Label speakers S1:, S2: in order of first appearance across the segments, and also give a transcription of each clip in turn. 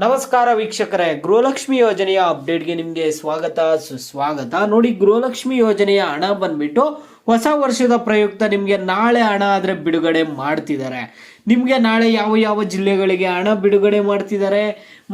S1: ನಮಸ್ಕಾರ ವೀಕ್ಷಕರೇ ಗೃಹಲಕ್ಷ್ಮಿ ಯೋಜನೆಯ ಅಪ್ಡೇಟ್ಗೆ ನಿಮಗೆ ಸ್ವಾಗತ ಸುಸ್ವಾಗತ. ನೋಡಿ ಗೃಹಲಕ್ಷ್ಮಿ ಯೋಜನೆಯ ಹಣ ಬಂದ್ಬಿಟ್ಟು ಹೊಸ ವರ್ಷದ ಪ್ರಯುಕ್ತ ನಿಮಗೆ ನಾಳೆ ಹಣ ಆದರೆ ಬಿಡುಗಡೆ ಮಾಡ್ತಿದ್ದಾರೆ. ನಿಮಗೆ ನಾಳೆ ಯಾವ ಯಾವ ಜಿಲ್ಲೆಗಳಿಗೆ ಹಣ ಬಿಡುಗಡೆ ಮಾಡ್ತಿದ್ದಾರೆ,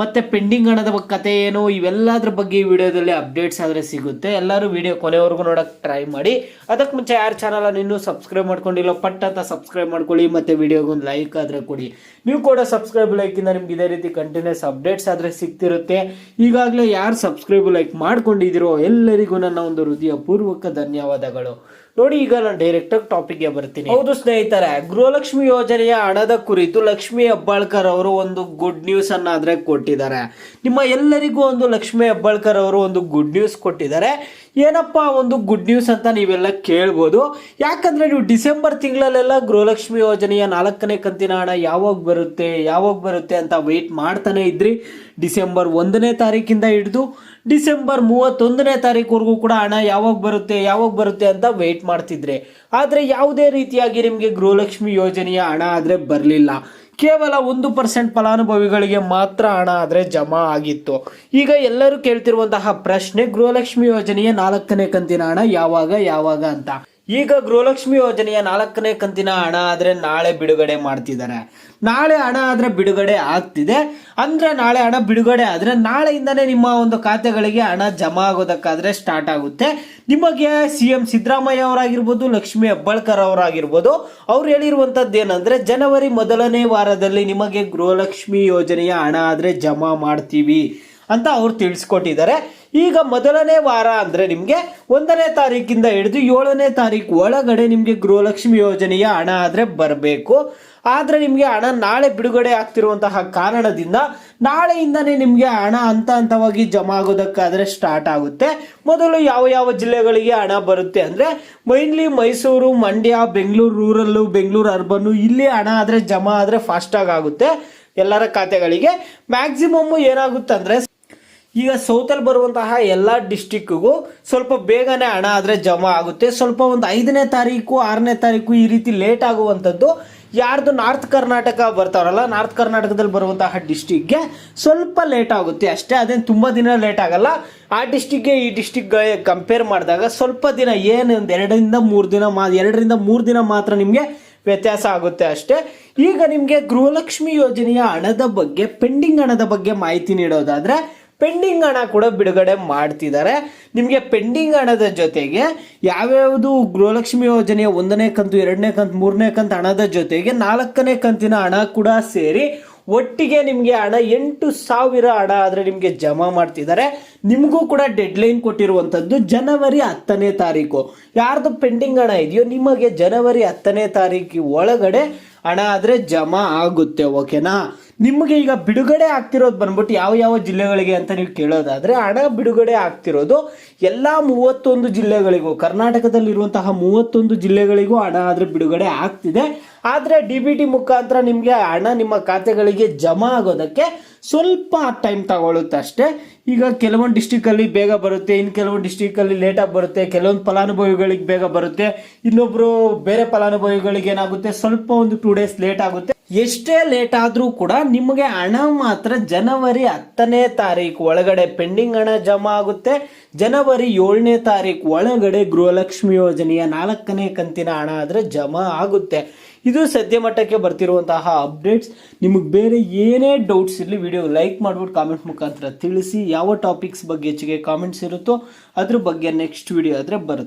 S1: ಮತ್ತು ಪೆಂಡಿಂಗ್ ಹಣದ ಕತೆ ಏನು, ಇವೆಲ್ಲದ್ರ ಬಗ್ಗೆ ಈ ವಿಡಿಯೋದಲ್ಲಿ ಅಪ್ಡೇಟ್ಸ್ ಆದರೆ ಸಿಗುತ್ತೆ. ಎಲ್ಲರೂ ವಿಡಿಯೋ ಕೊನೆವರೆಗೂ ನೋಡೋಕೆ ಟ್ರೈ ಮಾಡಿ. ಅದಕ್ಕೆ ಮುಂಚೆ ಯಾರು ಚಾನಲ್ ಇನ್ನೂ ಸಬ್ಸ್ಕ್ರೈಬ್ ಮಾಡ್ಕೊಂಡಿಲ್ಲ ಪಟ್ಟ ಅಂತ ಸಬ್ಸ್ಕ್ರೈಬ್ ಮಾಡ್ಕೊಳ್ಳಿ, ಮತ್ತು ವಿಡಿಯೋಗೊಂದು ಲೈಕ್ ಆದರೆ ಕೊಡಿ. ನೀವು ಕೂಡ ಸಬ್ಸ್ಕ್ರೈಬ್ ಲೈಕಿಂದ ನಿಮ್ಗೆ ಇದೇ ರೀತಿ ಕಂಟಿನ್ಯೂಸ್ ಅಪ್ಡೇಟ್ಸ್ ಆದರೆ ಸಿಗ್ತಿರುತ್ತೆ ಈಗಾಗಲೇ ಯಾರು ಸಬ್ಸ್ಕ್ರೈಬ್ ಲೈಕ್ ಮಾಡ್ಕೊಂಡಿದ್ದೀರೋ ಎಲ್ಲರಿಗೂ ನನ್ನ ಒಂದು ಹೃದಯಪೂರ್ವಕ ಧನ್ಯವಾದಗಳು. ನೋಡಿ ಈಗ ನಾನು ಡೈರೆಕ್ಟ್ ಆಗಿ ಟಾಪಿಕ್ಗೆ ಬರ್ತೀನಿ. ಹೌದು ಸ್ನೇಹಿತರೆ, ಗೃಹಲಕ್ಷ್ಮಿ ಯೋಜನೆಯ ಹಣದ ಕುರಿತು ಲಕ್ಷ್ಮಿ ಹೆಬ್ಬಾಳ್ಕರ್ ಅವರು ಒಂದು ಗುಡ್ ನ್ಯೂಸ್ ಅನ್ನಾದ್ರೆ ಕೊಟ್ಟಿದ್ದಾರೆ. ನಿಮ್ಮ ಎಲ್ಲರಿಗೂ ಒಂದು ಲಕ್ಷ್ಮಿ ಹೆಬ್ಬಾಳ್ಕರ್ ಅವರು ಒಂದು ಗುಡ್ ನ್ಯೂಸ್ ಕೊಟ್ಟಿದ್ದಾರೆ. ಏನಪ್ಪ ಒಂದು ಗುಡ್ ನ್ಯೂಸ್ ಅಂತ ನೀವೆಲ್ಲ ಕೇಳ್ಬೋದು? ಯಾಕಂದ್ರೆ ನೀವು ಡಿಸೆಂಬರ್ ತಿಂಗಳಲ್ಲೆಲ್ಲ ಗೃಹಲಕ್ಷ್ಮಿ ಯೋಜನೆಯ ನಾಲ್ಕನೇ ಕಂತಿನ ಹಣ ಯಾವಾಗ ಬರುತ್ತೆ ಯಾವಾಗ ಬರುತ್ತೆ ಅಂತ ವೆಯ್ಟ್ ಮಾಡ್ತಾನೆ ಇದ್ರಿ. ಡಿಸೆಂಬರ್ ಒಂದನೇ ತಾರೀಕಿಂದ ಹಿಡಿದು ಡಿಸೆಂಬರ್ ಮೂವತ್ತೊಂದನೇ ತಾರೀಕುವರೆಗೂ ಕೂಡ ಹಣ ಯಾವಾಗ ಬರುತ್ತೆ ಯಾವಾಗ ಬರುತ್ತೆ ಅಂತ ವೆಯ್ಟ್ ಮಾಡ್ತಿದ್ರೆ. ಆದರೆ ಯಾವುದೇ ರೀತಿಯಾಗಿ ನಿಮಗೆ ಗೃಹಲಕ್ಷ್ಮಿ ಯೋಜನೆಯ ಹಣ ಆದರೆ ಬರಲಿಲ್ಲ. ಕೇವಲ ಒಂದು ಪರ್ಸೆಂಟ್ ಫಲಾನುಭವಿಗಳಿಗೆ ಮಾತ್ರ ಹಣ ಆದರೆ ಜಮಾ ಆಗಿತ್ತು. ಈಗ ಎಲ್ಲರೂ ಕೇಳ್ತಿರುವಂತಹ ಪ್ರಶ್ನೆ ಗೃಹಲಕ್ಷ್ಮಿ ಯೋಜನೆಯ ನಾಲ್ಕನೇ ಕಂತಿನ ಹಣ ಯಾವಾಗ ಯಾವಾಗ ಅಂತ. ಈಗ ಗೃಹಲಕ್ಷ್ಮಿ ಯೋಜನೆಯ ನಾಲ್ಕನೇ ಕಂತಿನ ಹಣ ಆದ್ರೆ ನಾಳೆ ಬಿಡುಗಡೆ ಮಾಡ್ತಿದ್ದಾರೆ. ನಾಳೆ ಹಣ ಆದ್ರೆ ಬಿಡುಗಡೆ ಆಗ್ತಿದೆ. ಅಂದ್ರೆ ನಾಳೆ ಹಣ ಬಿಡುಗಡೆ ಆದ್ರೆ ನಾಳೆಯಿಂದನೇ ನಿಮ್ಮ ಒಂದು ಖಾತೆಗಳಿಗೆ ಹಣ ಜಮಾ ಆಗೋದಕ್ಕಾದ್ರೆ ಸ್ಟಾರ್ಟ್ ಆಗುತ್ತೆ. ನಿಮಗೆ ಸಿ ಎಂ ಸಿದ್ದರಾಮಯ್ಯ ಅವರಾಗಿರ್ಬೋದು, ಲಕ್ಷ್ಮಿ ಹೆಬ್ಬಾಳ್ಕರ್ ಅವರಾಗಿರ್ಬೋದು, ಅವ್ರು ಹೇಳಿರುವಂತದ್ದು ಏನಂದ್ರೆ ಜನವರಿ ಮೊದಲನೇ ವಾರದಲ್ಲಿ ನಿಮಗೆ ಗೃಹಲಕ್ಷ್ಮಿ ಯೋಜನೆಯ ಹಣ ಆದ್ರೆ ಜಮಾ ಮಾಡ್ತೀವಿ ಅಂತ ಅವ್ರು ತಿಳಿಸ್ಕೊಟ್ಟಿದ್ದಾರೆ. ಈಗ ಮೊದಲನೇ ವಾರ ಅಂದ್ರೆ ನಿಮಗೆ ಒಂದನೇ ತಾರೀಕಿಂದ ಹಿಡಿದು ಏಳನೇ ತಾರೀಕು ಒಳಗಡೆ ನಿಮಗೆ ಗೃಹಲಕ್ಷ್ಮಿ ಯೋಜನೆಯ ಹಣ ಆದರೆ ಬರಬೇಕು. ಆದರೆ ನಿಮಗೆ ಹಣ ನಾಳೆ ಬಿಡುಗಡೆ ಆಗ್ತಿರುವಂತಹ ಕಾರಣದಿಂದ ನಾಳೆಯಿಂದನೇ ನಿಮಗೆ ಹಣ ಹಂತ ಹಂತವಾಗಿ ಜಮಾ ಆಗೋದಕ್ಕಾದರೆ ಸ್ಟಾರ್ಟ್ ಆಗುತ್ತೆ. ಮೊದಲು ಯಾವ ಯಾವ ಜಿಲ್ಲೆಗಳಿಗೆ ಹಣ ಬರುತ್ತೆ ಅಂದ್ರೆ mainly Mysuru, Mandya, Bengaluru, rural, Bengaluru, urban ಇಲ್ಲಿ ಹಣ ಆದರೆ ಜಮಾ ಆದ್ರೆ ಫಾಸ್ಟಾಗಿ ಆಗುತ್ತೆ. ಎಲ್ಲರ ಖಾತೆಗಳಿಗೆ. ಮ್ಯಾಕ್ಸಿಮಮ್ ಏನಾಗುತ್ತೆ ಅಂದ್ರೆ ಈಗ ಸೌತಲ್ಲಿ ಬರುವಂತಹ ಎಲ್ಲ ಡಿಸ್ಟಿಕ್ಕಿಗೂ ಸ್ವಲ್ಪ ಬೇಗನೆ ಹಣ ಆದರೆ ಜಮಾ ಆಗುತ್ತೆ. ಸ್ವಲ್ಪ ಒಂದು ಐದನೇ ತಾರೀಕು, ಆರನೇ ತಾರೀಕು ಈ ರೀತಿ ಲೇಟ್ ಆಗುವಂಥದ್ದು. ಯಾರ್ದು ನಾರ್ತ್ ಕರ್ನಾಟಕ ಬರ್ತಾರಲ್ಲ ನಾರ್ತ್ ಕರ್ನಾಟಕದಲ್ಲಿ ಬರುವಂತಹ ಡಿಸ್ಟಿಕ್ಗೆ ಸ್ವಲ್ಪ ಲೇಟ್ ಆಗುತ್ತೆ. ಅಷ್ಟೇ, ಅದೇನು ತುಂಬ ದಿನ ಲೇಟ್ ಆಗಲ್ಲ. ಆ ಡಿಸ್ಟಿಕ್ಗೆ ಈ ಡಿಸ್ಟಿಕ್ಗೆ ಕಂಪೇರ್ ಮಾಡಿದಾಗ ಸ್ವಲ್ಪ ದಿನ ಏನು ಒಂದು ಎರಡರಿಂದ ಮೂರು ದಿನ ಮಾ, ಎರಡರಿಂದ ಮೂರು ದಿನ ಮಾತ್ರ ನಿಮಗೆ ವ್ಯತ್ಯಾಸ ಆಗುತ್ತೆ ಅಷ್ಟೇ. ಈಗ ನಿಮಗೆ ಗೃಹಲಕ್ಷ್ಮಿ ಯೋಜನೆಯ ಹಣದ ಬಗ್ಗೆ ಪೆಂಡಿಂಗ್ ಹಣದ ಬಗ್ಗೆ ಮಾಹಿತಿ ನೀಡೋದಾದ್ರೆ ಪೆಂಡಿಂಗ್ ಹಣ ಕೂಡ ಬಿಡುಗಡೆ ಮಾಡ್ತಿದ್ದಾರೆ. ನಿಮಗೆ ಪೆಂಡಿಂಗ್ ಹಣದ ಜೊತೆಗೆ ಯಾವ್ಯಾವುದು ಗೃಹಲಕ್ಷ್ಮಿ ಯೋಜನೆಯ ಒಂದನೇ ಕಂತು, ಎರಡನೇ ಕಂತು, ಮೂರನೇ ಕಂತು ಹಣದ ಜೊತೆಗೆ ನಾಲ್ಕನೇ ಕಂತಿನ ಹಣ ಕೂಡ ಸೇರಿ ಒಟ್ಟಿಗೆ ನಿಮಗೆ ಹಣ ಎಂಟು ಸಾವಿರ ಹಣ ಆದರೆ ನಿಮಗೆ ಜಮಾ ಮಾಡ್ತಿದ್ದಾರೆ. ನಿಮಗೂ ಕೂಡ ಡೆಡ್ಲೈನ್ ಕೊಟ್ಟಿರುವಂಥದ್ದು ಜನವರಿ ಹತ್ತನೇ ತಾರೀಕು. ಯಾರ್ದು ಪೆಂಡಿಂಗ್ ಹಣ ಇದೆಯೋ ನಿಮಗೆ ಜನವರಿ ಹತ್ತನೇ ತಾರೀಕು ಒಳಗಡೆ ಹಣ ಆದರೆ ಜಮಾ ಆಗುತ್ತೆ, ಓಕೆನಾ? ನಿಮಗೆ ಈಗ ಬಿಡುಗಡೆ ಆಗ್ತಿರೋದು ಬಂದ್ಬಿಟ್ಟು ಯಾವ ಯಾವ ಜಿಲ್ಲೆಗಳಿಗೆ ಅಂತ ನೀವು ಕೇಳೋದಾದರೆ ಹಣ ಬಿಡುಗಡೆ ಆಗ್ತಿರೋದು ಎಲ್ಲ ಮೂವತ್ತೊಂದು ಜಿಲ್ಲೆಗಳಿಗೂ, ಕರ್ನಾಟಕದಲ್ಲಿರುವಂತಹ ಮೂವತ್ತೊಂದು ಜಿಲ್ಲೆಗಳಿಗೂ ಹಣ ಆದರೆ ಬಿಡುಗಡೆ ಆಗ್ತಿದೆ. ಆದರೆ ಡಿ ಬಿ ಟಿ ಮುಖಾಂತರ ನಿಮಗೆ ಹಣ ನಿಮ್ಮ ಖಾತೆಗಳಿಗೆ ಜಮಾ ಆಗೋದಕ್ಕೆ ಸ್ವಲ್ಪ ಟೈಮ್ ತಗೊಳ್ಳುತ್ತೆ ಅಷ್ಟೇ. ಈಗ ಕೆಲವೊಂದು ಡಿಸ್ಟಿಕಲ್ಲಿ ಬೇಗ ಬರುತ್ತೆ ಇನ್ನು ಕೆಲವೊಂದು ಡಿಸ್ಟಿಕಲ್ಲಿ ಲೇಟಾಗಿ ಬರುತ್ತೆ, ಕೆಲವೊಂದು ಫಲಾನುಭವಿಗಳಿಗೆ ಬೇಗ ಬರುತ್ತೆ ಇನ್ನೊಬ್ಬರು ಬೇರೆ ಫಲಾನುಭವಿಗಳಿಗೆ ಏನಾಗುತ್ತೆ, ಸ್ವಲ್ಪ ಒಂದು ಟೂ ಡೇಸ್ ಲೇಟ್ ಆಗುತ್ತೆ. ಎಷ್ಟೇ ಲೇಟ್ ಆದರೂ ಕೂಡ ನಿಮಗೆ ಹಣ ಮಾತ್ರ ಜನವರಿ ಹತ್ತನೇ ತಾರೀಕು ಒಳಗಡೆ ಪೆಂಡಿಂಗ್ ಹಣ ಜಮಾ ಆಗುತ್ತೆ. ಜನವರಿ ಏಳನೇ ತಾರೀಕು ಒಳಗಡೆ ಗೃಹಲಕ್ಷ್ಮಿ ಯೋಜನೆಯ ನಾಲ್ಕನೇ ಕಂತಿನ ಹಣ ಆದರೆ ಜಮಾ ಆಗುತ್ತೆ. ಇದು ಸದ್ಯ ಮಟ್ಟಕ್ಕೆ ಬರ್ತಿರುವಂತಹ ಅಪ್ಡೇಟ್ಸ್ ನಿಮಗೆ ಬೇರೆ ಏನೇ ಡೌಟ್ಸ್ ಇರಲಿ ವಿಡಿಯೋ ಲೈಕ್ ಮಾಡ್ಬಿಟ್ಟು ಕಾಮೆಂಟ್ ಮುಖಾಂತರ ತಿಳಿಸಿ. ಯಾವ ಟಾಪಿಕ್ಸ್ ಬಗ್ಗೆ ಹೆಚ್ಚಿಗೆ ಕಾಮೆಂಟ್ಸ್ ಇರುತ್ತೋ ಅದ್ರ ಬಗ್ಗೆ ನೆಕ್ಸ್ಟ್ ವಿಡಿಯೋ ಆದರೆ ಬರುತ್ತೆ.